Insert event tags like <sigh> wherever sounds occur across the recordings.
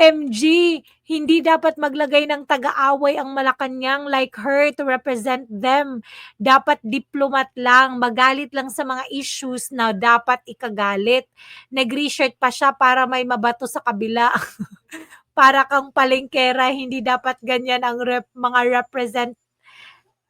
OMG, hindi dapat maglagay ng taga-away ang Malacanang like her to represent them. Dapat diplomat lang, magalit lang sa mga issues na dapat ikagalit. Nag-research pa siya para may mabato sa kabila. <laughs> para kang palengkera, hindi dapat ganyan ang rep, mga represent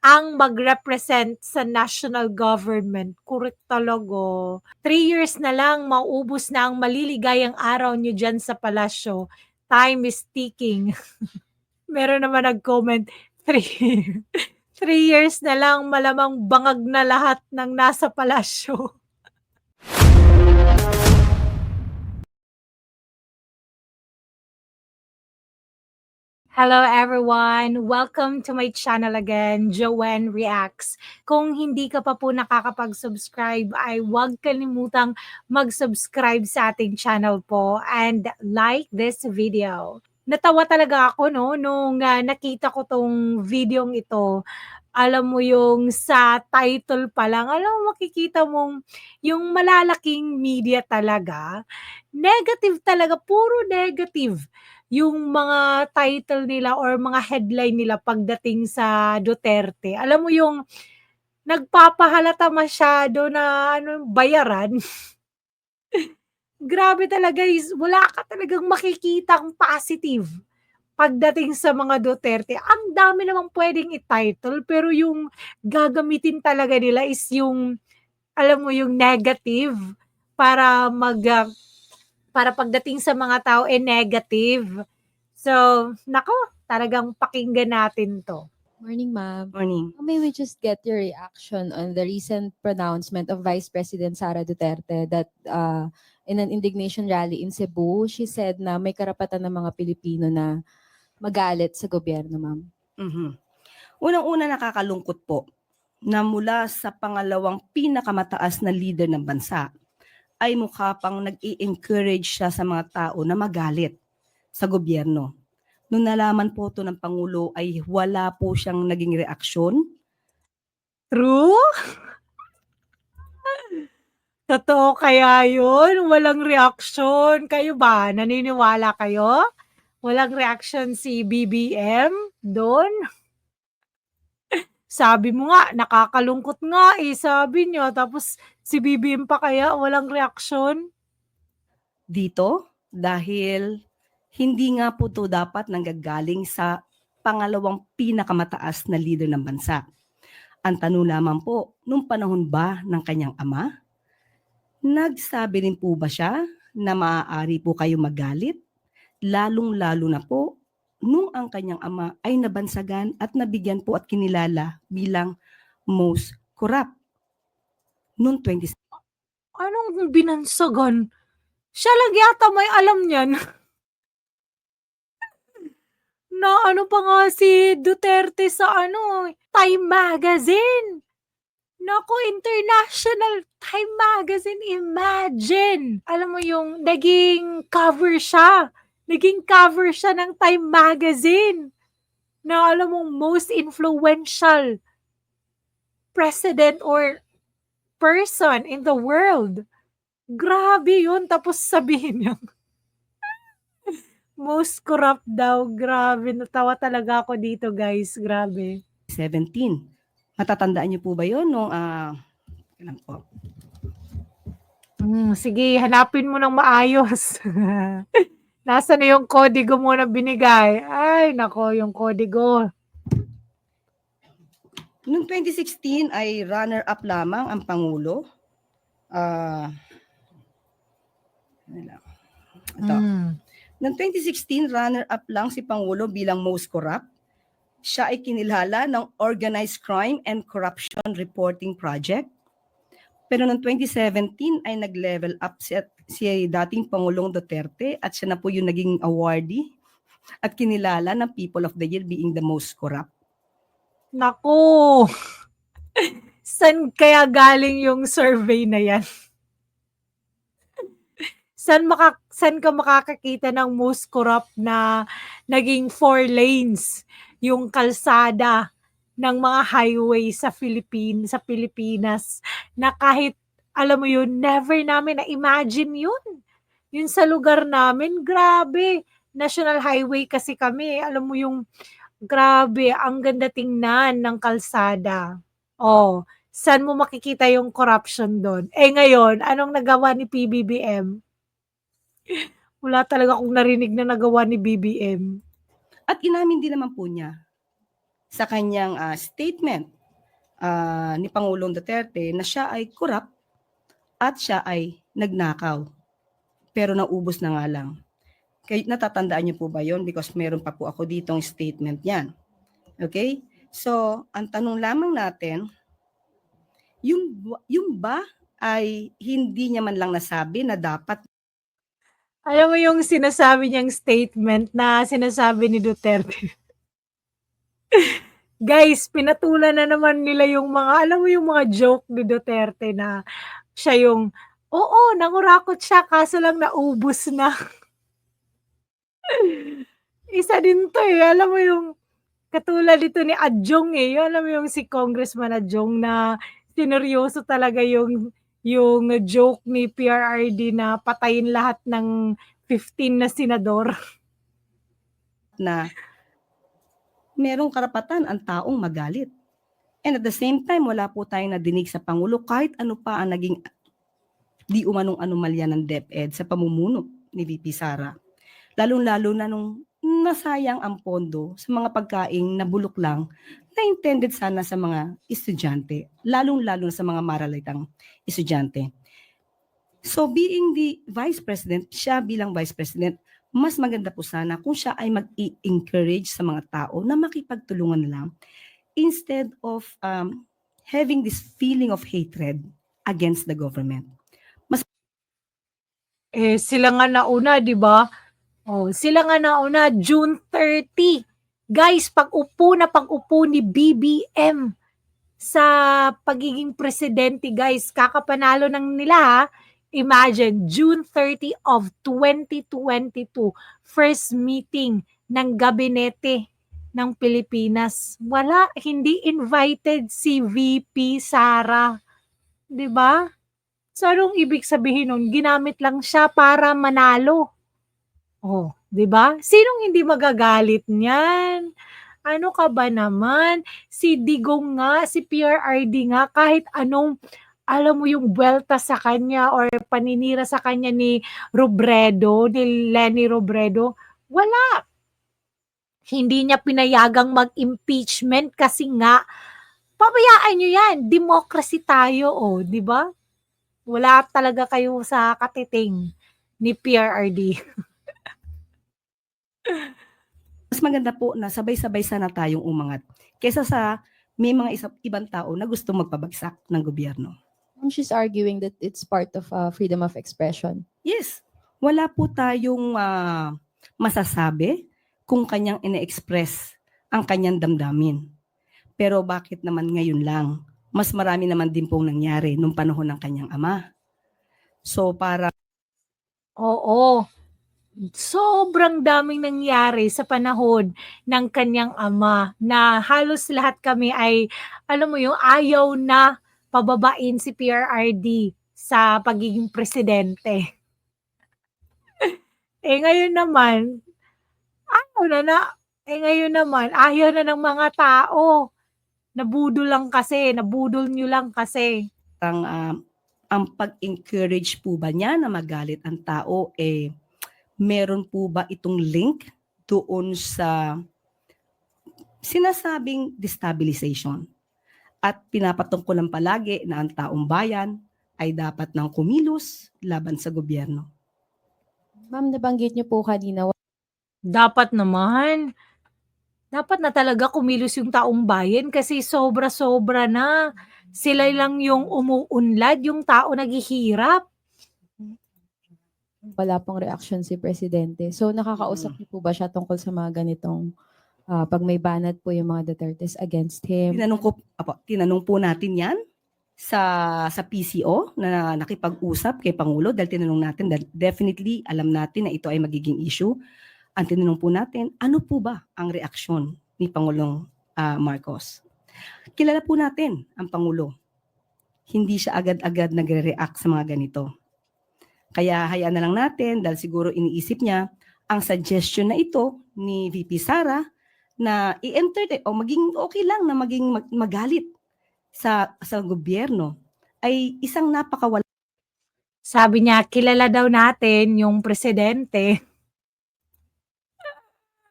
ang mag-represent sa national government. Correct talaga. Three years na lang, maubos na ang maliligayang araw nyo dyan sa palasyo. Time is ticking. <laughs> Meron naman nag-comment, three, <laughs> three years na lang, malamang bangag na lahat ng nasa palasyo. <laughs> Hello everyone! Welcome to my channel again, Joanne Reacts. Kung hindi ka pa po nakakapag-subscribe ay huwag kalimutang mag-subscribe sa ating channel po and like this video. Natawa talaga ako no nung uh, nakita ko tong videong ito. Alam mo yung sa title pa lang, alam mo makikita mong yung malalaking media talaga, negative talaga, puro negative yung mga title nila or mga headline nila pagdating sa Duterte. Alam mo yung nagpapahalata masyado na ano, bayaran. <laughs> Grabe talaga is wala ka talagang makikitang positive pagdating sa mga Duterte. Ang dami namang pwedeng i-title pero yung gagamitin talaga nila is yung alam mo yung negative para mag uh, para pagdating sa mga tao eh negative. So, nako, talagang pakinggan natin to. Morning, ma'am. Morning. May we just get your reaction on the recent pronouncement of Vice President Sara Duterte that uh, in an indignation rally in Cebu, she said na may karapatan ng mga Pilipino na magalit sa gobyerno, ma'am. Mhm. Unang-una nakakalungkot po na mula sa pangalawang pinakamataas na leader ng bansa ay mukha pang nag-i-encourage siya sa mga tao na magalit sa gobyerno. Nung nalaman po to ng Pangulo ay wala po siyang naging reaksyon. True? <laughs> Totoo kaya yun? Walang reaksyon. Kayo ba? Naniniwala kayo? Walang reaction si BBM doon? Sabi mo nga, nakakalungkot nga eh, sabi niyo. Tapos si BBM pa kaya walang reaksyon? Dito, dahil hindi nga po to dapat nanggagaling sa pangalawang pinakamataas na leader ng bansa. Ang tanong naman po, nung panahon ba ng kanyang ama, nagsabi rin po ba siya na maaari po kayo magalit? Lalong-lalo na po nung ang kanyang ama ay nabansagan at nabigyan po at kinilala bilang most corrupt noong 20 Anong binansagan? Siya lang yata may alam niyan. <laughs> na ano pa nga si Duterte sa ano, Time Magazine. Nako, international Time Magazine, imagine. Alam mo yung naging cover siya naging cover siya ng Time Magazine na alam mong most influential president or person in the world. Grabe yun. Tapos sabihin niya, <laughs> most corrupt daw. Grabe. Natawa talaga ako dito, guys. Grabe. 17. Matatandaan niyo po ba yun? Nung, uh, ilan po? Hmm, sige, hanapin mo ng maayos. <laughs> Nasa na yung kodigo mo na binigay? Ay, nako, yung kodigo. Noong 2016 ay runner-up lamang ang Pangulo. Uh, ito. Mm. Noong 2016, runner-up lang si Pangulo bilang most corrupt. Siya ay kinilala ng Organized Crime and Corruption Reporting Project. Pero noong 2017 ay nag-level up si si dating Pangulong Duterte at siya na po yung naging awardee at kinilala ng People of the Year being the most corrupt. Naku! San kaya galing yung survey na yan? San, maka, san ka makakakita ng most corrupt na naging four lanes yung kalsada ng mga highway sa Philippines, sa Pilipinas na kahit alam mo yun, never namin na-imagine yun. Yun sa lugar namin, grabe. National Highway kasi kami. Alam mo yung grabe, ang ganda tingnan ng kalsada. Oh, saan mo makikita yung corruption doon? Eh ngayon, anong nagawa ni PBBM? <laughs> Wala talaga akong narinig na nagawa ni BBM. At inamin din naman po niya sa kanyang ah, statement ah, ni Pangulong Duterte na siya ay corrupt at siya ay nagnakaw. Pero naubos na nga lang. Kay, natatandaan niyo po ba yon Because meron pa po ako ditong statement yan. Okay? So, ang tanong lamang natin, yung, yung ba ay hindi niya man lang nasabi na dapat Alam mo yung sinasabi niyang statement na sinasabi ni Duterte. <laughs> Guys, pinatulan na naman nila yung mga, alam mo yung mga joke ni Duterte na siya yung, oo, nangurakot siya, kaso lang naubos na. <laughs> Isa din to eh, alam mo yung, katulad dito ni Adjong eh, alam mo yung si Congressman Adjong na sineryoso talaga yung yung joke ni PRRD na patayin lahat ng 15 na senador. na merong karapatan ang taong magalit. And at the same time, wala po tayong nadinig sa Pangulo kahit ano pa ang naging di umanong anomalya ng DepEd sa pamumuno ni VP Sara. Lalong-lalo na nung nasayang ang pondo sa mga pagkaing nabulok lang na intended sana sa mga estudyante, lalong-lalo na sa mga maralitang estudyante. So being the Vice President, siya bilang Vice President, mas maganda po sana kung siya ay mag-encourage sa mga tao na makipagtulungan na lang instead of um, having this feeling of hatred against the government. Eh, sila nga nauna, di ba? Oh, sila nga nauna, June 30. Guys, pag-upo na pag-upo ni BBM sa pagiging presidente, guys, kakapanalo ng nila ha. Imagine, June 30 of 2022, first meeting ng gabinete ng Pilipinas. Wala, hindi invited si VP Sara. 'Di ba? So, anong ibig sabihin nun? Ginamit lang siya para manalo. Oh, 'di ba? Sinong hindi magagalit niyan? Ano ka ba naman? Si Digong nga, si PRRD nga, kahit anong alam mo yung buwelta sa kanya or paninira sa kanya ni Robredo, ni Lenny Robredo, wala. Hindi niya pinayagang mag-impeachment kasi nga, pabayaan nyo yan, democracy tayo, oh, di ba? Wala talaga kayo sa katiting ni PRRD. <laughs> Mas maganda po na sabay-sabay sana tayong umangat kesa sa may mga isa, ibang tao na gusto magpabagsak ng gobyerno. Ma'am, She's arguing that it's part of uh, freedom of expression. Yes, wala po tayong ah, masasabi kung kanyang ine-express ang kanyang damdamin. Pero bakit naman ngayon lang? Mas marami naman din pong nangyari nung panahon ng kanyang ama. So para Oo. Sobrang daming nangyari sa panahon ng kanyang ama na halos lahat kami ay, alam mo yung ayaw na pababain si PRRD sa pagiging presidente. <laughs> eh ngayon naman, ayaw na na, eh ngayon naman, ayaw na ng mga tao. Nabudol lang kasi, nabudol nyo lang kasi. ang ah, ang pag-encourage po ba niya na magalit ang tao eh meron po ba itong link doon sa sinasabing destabilization at pinapatungkulan palagi na ang taong bayan ay dapat nang kumilos laban sa gobyerno. Ma'am, nabanggit niyo po kanina, Dapat naman. Dapat na talaga kumilos yung taong bayan kasi sobra-sobra na. Sila lang yung umuunlad, yung tao naghihirap. wala pong reaction si Presidente. So, nakakausap niyo po ba siya tungkol sa mga ganitong ah, pag may banat po yung mga Dutertes against him? Tinanong ko apo, tinanong po natin 'yan sa sa PCO na nakipag-usap kay Pangulo dahil tinanong natin dahil definitely alam natin na ito ay magiging issue. Ang tinanong po natin, ano po ba ang reaksyon ni Pangulong ah, Marcos? Kilala po natin ang Pangulo. Hindi siya agad-agad nagre-react sa mga ganito. Kaya hayaan na lang natin dahil siguro iniisip niya ang suggestion na ito ni VP Sara na i-entertain o maging okay lang na maging mag- magalit sa sa gobyerno ay isang napakawala Sabi niya, kilala daw natin yung presidente.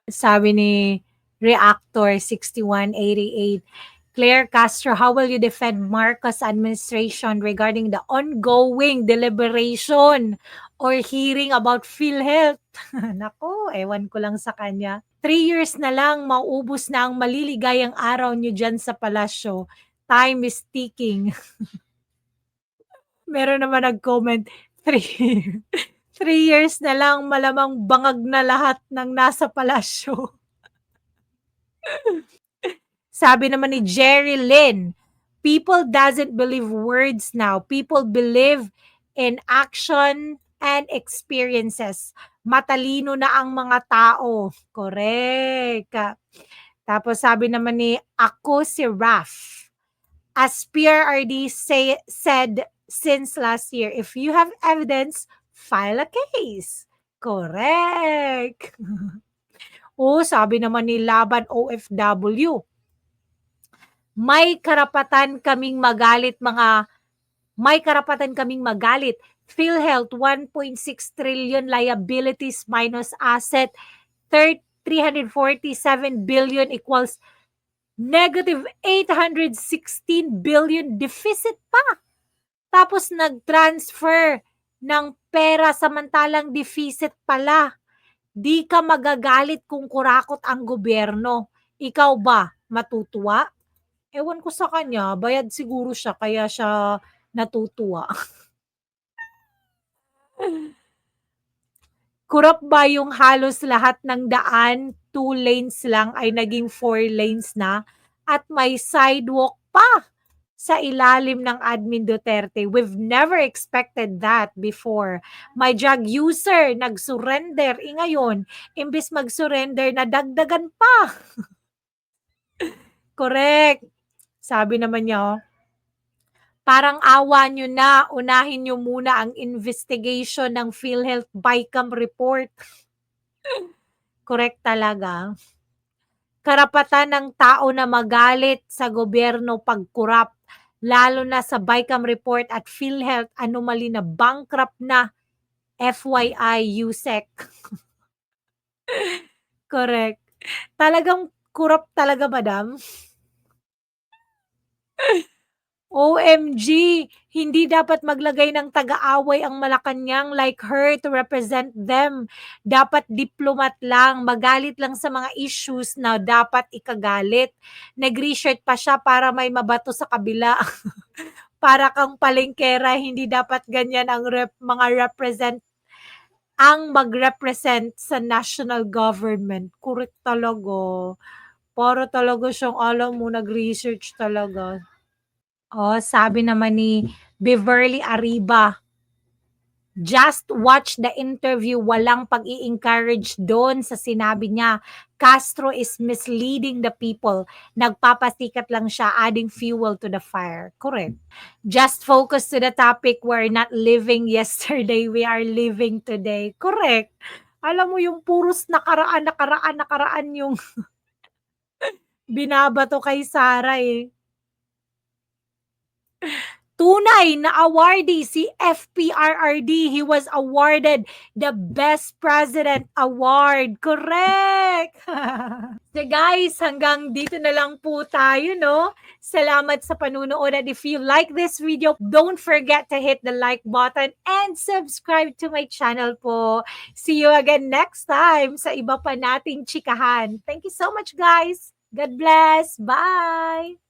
Sabi ni Reactor 6188, Claire Castro, how will you defend Marcos administration regarding the ongoing deliberation or hearing about PhilHealth? <laughs> Nako, ewan ko lang sa kanya. Three years na lang, maubos na ang maliligayang araw niyo dyan sa palasyo. Time is ticking. <laughs> Meron naman nag-comment, <laughs> three, three years na lang, malamang bangag na lahat ng nasa palasyo. <laughs> Sabi naman ni Jerry Lynn, people doesn't believe words now. People believe in action and experiences. Matalino na ang mga tao. Correct. Tapos sabi naman ni ako si Raf. As PRRD say, said since last year, if you have evidence, file a case. Correct. <laughs> o sabi naman ni Laban OFW, may karapatan kaming magalit mga may karapatan kaming magalit. PhilHealth 1.6 trillion liabilities minus asset 3 347 billion equals negative 816 billion deficit pa. Tapos nag-transfer ng pera samantalang deficit pala. Di ka magagalit kung kurakot ang gobyerno. Ikaw ba matutuwa? Ewan ko sa kanya, bayad siguro siya kaya siya natutuwa. <laughs> Kurap ba yung halos lahat ng daan, two lanes lang ay naging four lanes na at may sidewalk pa sa ilalim ng admin Duterte. We've never expected that before. May drug user nag-surrender. E ngayon, imbis mag-surrender, nadagdagan pa. <laughs> Correct. Sabi naman niya, oh, parang awa nyo na, unahin nyo muna ang investigation ng PhilHealth BICAM report. <laughs> Correct talaga. Karapatan ng tao na magalit sa gobyerno pagkurap, lalo na sa BICAM report at PhilHealth anomaly na bankrupt na FYI USEC. <laughs> Correct. Talagang kurap talaga, madam. <laughs> OMG, hindi dapat maglagay ng taga-away ang Malacanang like her to represent them. Dapat diplomat lang, magalit lang sa mga issues na dapat ikagalit. Nag-research pa siya para may mabato sa kabila. <laughs> para kang palengkera, hindi dapat ganyan ang rep, mga represent ang mag-represent sa national government. Correct talaga. Para talaga siyang alam mo, nag-research talaga. Oh, sabi naman ni Beverly Ariba, just watch the interview, walang pag-i-encourage doon sa sinabi niya. Castro is misleading the people. Nagpapasikat lang siya, adding fuel to the fire. Correct. Just focus to the topic. We're not living <laughs> yesterday, we are living today. Correct. Alam mo yung puros nakaraan, nakaraan, nakaraan yung <laughs> binabato kay Sarah eh tunay na awardee si FPRRD. He was awarded the Best President Award. Correct! <laughs> so guys, hanggang dito na lang po tayo, no? Salamat sa panunood at if you like this video, don't forget to hit the like button and subscribe to my channel po. See you again next time sa iba pa nating chikahan. Thank you so much guys! God bless! Bye!